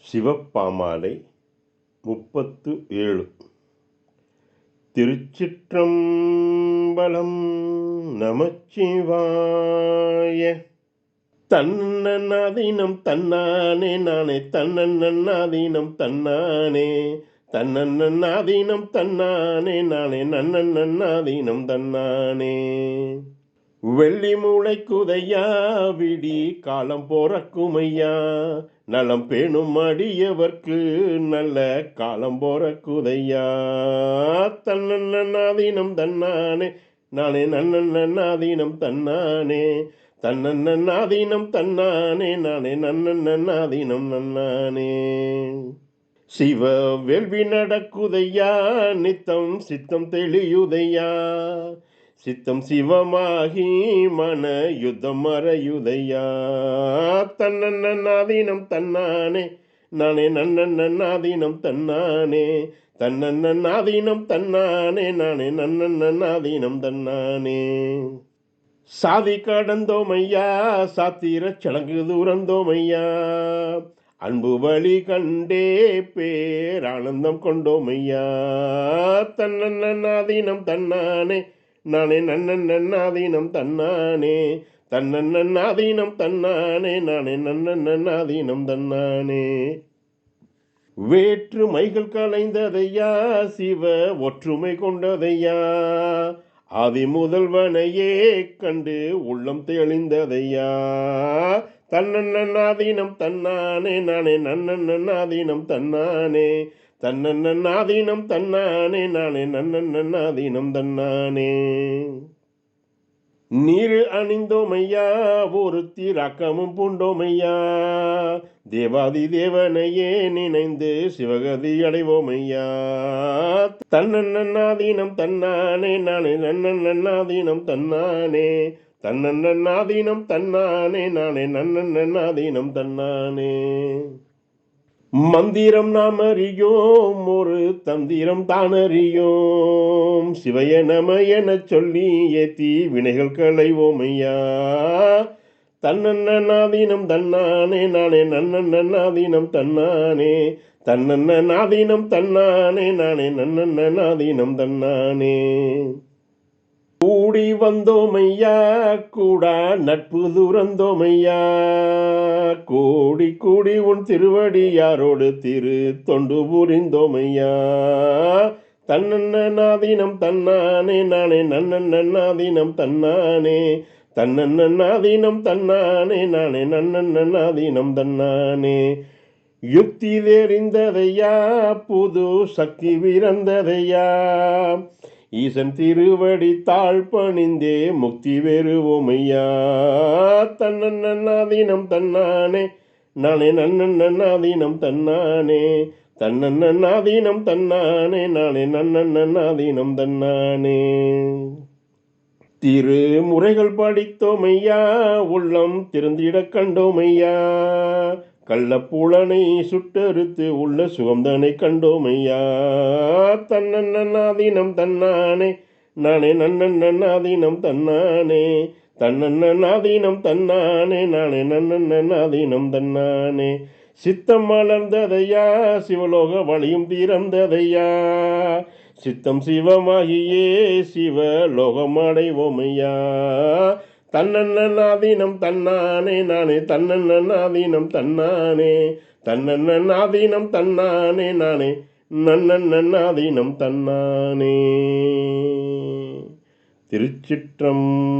சிவப்பாமாலை முப்பத்து ஏழு. திருச்சிற்றம்பலம் நமச்சிவாய. தன்னன்னாதீனம் தன்னானே நானே தன்னன்னாதீனம் தன்னானே தன்னன்னாதீனம் தன்னானே நானே நன்னன்னாதீனம் தன்னானே. வெள்ளி மூளை குதையா விடி காலம் போறக்குமையா. நலம் பேணும் அடியவர்க்கு நல்ல காலம் போறக்குதையா. தன்னன்னாதீனம் தன்னானே நானே நன்னன்னாதீனம் தன்னானே. தன்னன்னாதீனம் தன்னானே நானே நன்னன்னாதீனம் நன்னானே. சிவ வேள்வி நடக்குதையா நித்தம் சித்தம் தெளியுதையா. சித்தம் சிவமாகி மன யுத்தம் மறையுதையா தன்னன்னாதீனம் தன்னானே. நானே நன்னன்னாதீனம் தன்னானே. தன்னன்னாதீனம் தன்னானே. நானே நன்னன்னாதீனம் தன்னானே. சாதி கடந்தோமையா சாத்திர சடங்கு தூரந்தோமையா அன்பு வழி கண்டே பேர் ஆனந்தம் கொண்டோமையா தன்னன்னாதீனம் தன்னானே. நானே நன்னன் நன்னாதீனம் தன்னானே. தன்னன் நன்னாதீனம் தன்னானே. நானே நன்னன் நன்னாதீனம் தன்னானே வேற்றுமைகள் கலைந்ததையா சிவ ஒற்றுமை கொண்டதையா? ஆதி முதல்வனையே கண்டு உள்ளம் தெளிந்ததையா? தன்னன் நன்னாதீனம் தன்னானே. நானே நன்னன் நன்னாதீனம் தன்னானே. தன்னன்னாதீனம் தன்னானே நானே நன்னன் தன்னானே. நீர் அணிந்தோமையா ஒருத்தி ரக்கமும் பூண்டோமையா. தேவாதி தேவனையே நினைந்து சிவகதி அடைவோமையா. தன்னன்னாதீனம் தன்னானே நானே நன்னன் தன்னானே. தன்னன்னாதீனம் தன்னானே நானே நன்னன் தன்னானே. மந்திரம் நாம் அறியோம் ஒரு தந்திரம் தான் அறியோம். சிவைய நம என சொல்லி ஏத்தி வினைகள் களைவோமையா தன்னண்ணாதீனம் தன்னானே நானே நன்னண்ணாதீனம் தன்னானே. தன்னண்ணாதீனம் தன்னானே நானே நன்னண்ணாதீனம் தன்னானே. கூடி வந்தோமையா? கூடா நட்பு துறந்தோமையா? கூடி கூடி உன் திருவடி யாரோடு திரு தொண்டு புரிந்தோமையா? தன்னன்னாதீனம் தன்னானே நானே நன்னன்னாதீனம் தன்னானே? தன்னன்னாதீனம் தன்னானே நானே நன்னன்னாதீனம் தன்னானே? யுக்தி தெரிந்ததையா புது சக்தி விரந்ததையா ஈசன் திருவடி தாழ் பணிந்தே முக்தி பெறுவோமையா தன்னன் நன்னாதீனம் தன்னானே நானே நன்னன் நன்னாதீனம் தன்னானே. தன்னன் நன்னாதீனம் தன்னானே நானே நன்னன் நன்னாதீனம் தன்னானே. திருமுறைகள் படித்தோமையா உள்ளம் திறந்திடக் கண்டோமையா. கள்ளப்பூளனை சுட்டறுத்து உள்ள சுகம்தனை கண்டோமையா? தன்னன் நன்னாதீனம் தன்னானே. நானே நன்னன் நன்னாதீனம் தன்னானே. தன்னன் நன்னாதீனம் தன்னானே. நானே நன்னன் நன்னாதீனம் தன்னானே. சித்தம் மலர்ந்ததையா? சிவலோக வழியும் தீரந்ததையா சித்தம் சிவமாகியே. சிவலோகம் அடைவோமையா? தன்னன்னாதீனம் தன்னானே நானே தன்னன்னாதீனம் தன்னானே தன்னன்னாதீனம் தன்னானே நானே நன்னன்னாதீனம் தன்னானே. திருச்சிற்றம்பலம்